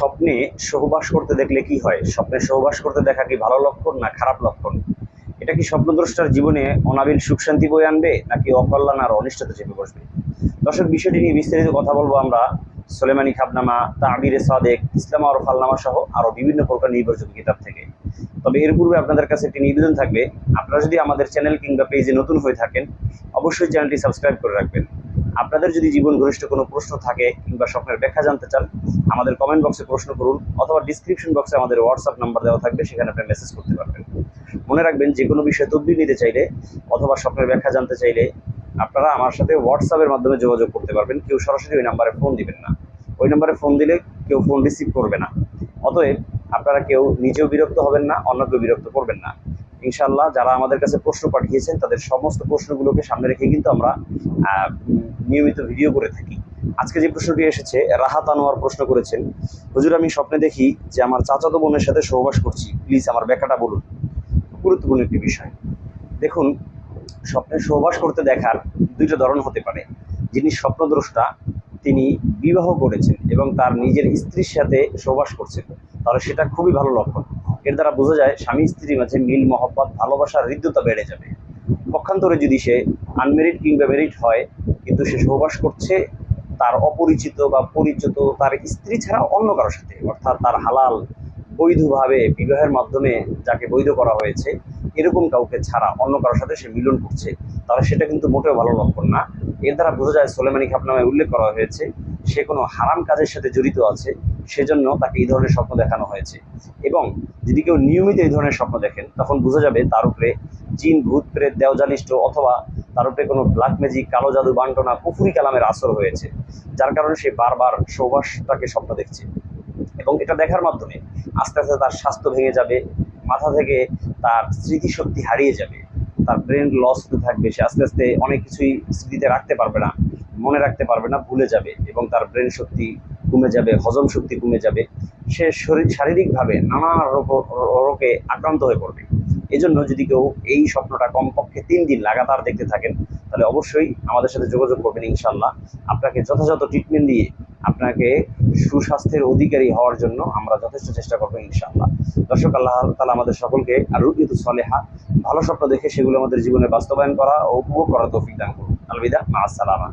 স্বপ্নে সহবাস করতে দেখলে কি হয়? স্বপ্নে সহবাস করতে দেখা কি ভালো লক্ষণ না খারাপ লক্ষণ? এটা কি স্বপ্নদ্রষ্টার জীবনে অনাবিল সুখ শান্তি বয়ে আনবে, নাকি অকল্যাণ আর অনিষ্টতা চেপে বসবে? দর্শক, বিষয়টি নিয়ে বিস্তারিত কথা বলব আমরা সোলেমানি খাবনামা, তাবিরে সাদেক, ইসলাম আর ফালনামা সহ আরও বিভিন্ন প্রকার নির্ভরযোগ্য কিতাব থেকে। তবে এর পূর্বে আপনাদের কাছে একটি নিবেদন থাকবে, আপনারা যদি আমাদের চ্যানেল কিংবা পেজে নতুন হয়ে থাকেন, অবশ্যই চ্যানেলটি সাবস্ক্রাইব করে রাখবেন। আপনাদের যদি জীবন ঘনিষ্ঠ কোনো প্রশ্ন থাকে কিংবা স্বপ্নের ব্যাখ্যা জানতে চান, আমাদের কমেন্ট বক্সে প্রশ্ন করুন অথবা ডিসক্রিপশন বক্সে আমাদের হোয়াটসঅ্যাপ নাম্বার দেওয়া থাকবে, সেখানে আপনি মেসেজ করতে পারবেন। মনে রাখবেন যে কোনো বিষয়ে তদবির নিতে চাইলে অথবা স্বপ্নের ব্যাখ্যা জানতে চাইলে আপনারা আমার সাথে হোয়াটসঅ্যাপের মাধ্যমে যোগাযোগ করতে পারবেন। কেউ সরাসরি ওই নাম্বারে ফোন দিবেন না। ওই নাম্বারে ফোন দিলে কেউ ফোন রিসিভ করবে না। অতএব আপনারা কেউ নিজেও বিরক্ত হবেন না, অন্যকেও বিরক্ত করবেন না। ইনশাল্লাহ যারা আমাদের কাছে প্রশ্ন পাঠিয়েছেন, তাদের সমস্ত প্রশ্নগুলোকে সামনে রেখে কিন্তু আমরা নিয়মিত ভিডিও করে থাকি। আজকে যে প্রশ্নটি এসেছে, রাহাত আনোয়ার প্রশ্ন করেছেন, হুজুর, আমি স্বপ্নে দেখি যে আমার চাচাতো বোনের সাথে সহবাস করছি। প্লিজ আমার ব্যাখ্যাটা বলুন। গুরুত্বপূর্ণ একটি বিষয়। দেখুন, স্বপ্নে সহবাস করতে দেখার দুইটা ধরন হতে পারে। যিনি স্বপ্নদ্রষ্টা, তিনি বিবাহ করেছেন এবং তার নিজের স্ত্রীর সাথে সহবাস করছেন। তাহলে সেটা খুবই ভালো লক্ষণ। এর দ্বারা বোঝা যায় স্বামী স্ত্রীর মাঝে মিল, মহব্বত, ভালোবাসার হৃদ্যতা বেড়ে যাবে। পক্ষান্তরে যদি সে আনমেরিড কিংবা মেরিড হয়, কিন্তু সে সহবাস করছে, তার অপরিচিত বা পরিচিত তার স্ত্রী ছাড়া অন্য কারোর সাথে, অর্থাৎ তার হালাল বৈধভাবে বিবাহের মাধ্যমে যাকে বৈধ করা হয়েছে, এরকম কাউকে ছাড়া অন্য কারোর সাথে সে মিলন করছে, তাহলে সেটা কিন্তু মোটেও ভালো লক্ষণ না। এর দ্বারা বোঝা যায় সোলেমানি খাপনামে উল্লেখ করা হয়েছে, সে কোনো হারাম কাজের সাথে জড়িত আছে, সেজন্য তাকে এই ধরনের স্বপ্ন দেখানো হয়েছে। এবং যদি কেউ নিয়মিত এই ধরনের স্বপ্ন দেখেন, তখন বোঝা যাবে তার উপরে জিন, ভূত, প্রেত দেওজানিষ্ঠ অথবা তার উপরে কোনো ব্ল্যাক ম্যাজিক কালো জাদু, বান্টনা, পুকুরি কালামের আসর হয়েছে। যার কারণে সে বারবার সৌবাসটাকে স্বপ্ন দেখছে। এবং এটা দেখার মাধ্যমে আস্তে আস্তে তার স্বাস্থ্য ভেঙে যাবে, মাথা থেকে তার স্মৃতিশক্তি হারিয়ে যাবে, তার ব্রেন লস হতে থাকবে, সে আস্তে আস্তে অনেক কিছুই স্মৃতিতে রাখতে পারবে না, মনে রাখতে পারবে না, ভুলে যাবে এবং তার ব্রেন শক্তি কমে যাবে, হজম শক্তি কমে যাবে। সে শরীর শারীরিকভাবে নানা রোগ- রোগে আক্রান্ত হয়ে পড়বে। এজন্য যদি কেউ এই স্বপ্নটা কমপক্ষে তিন দিন লাগাতার দেখতে থাকেন, তাহলে অবশ্যই আমাদের সাথে যোগাযোগ করবেন ইনশাল্লাহ আপনাকে যথাযথ ট্রিটমেন্ট দিয়ে আপনাকে সুস্বাস্থ্যের অধিকারী হওয়ার জন্য আমরা যথেষ্ট চেষ্টা করব ইনশাআল্লাহ। দর্শক, আল্লাহ তালা আমাদের সকলকে আর রুকিত সলেহা, ভালো স্বপ্ন দেখে সেগুলো আমাদের জীবনে বাস্তবায়ন করা ও উপভোগ করার তৌফিক দান করুন। আলবিদা মা আসসালামা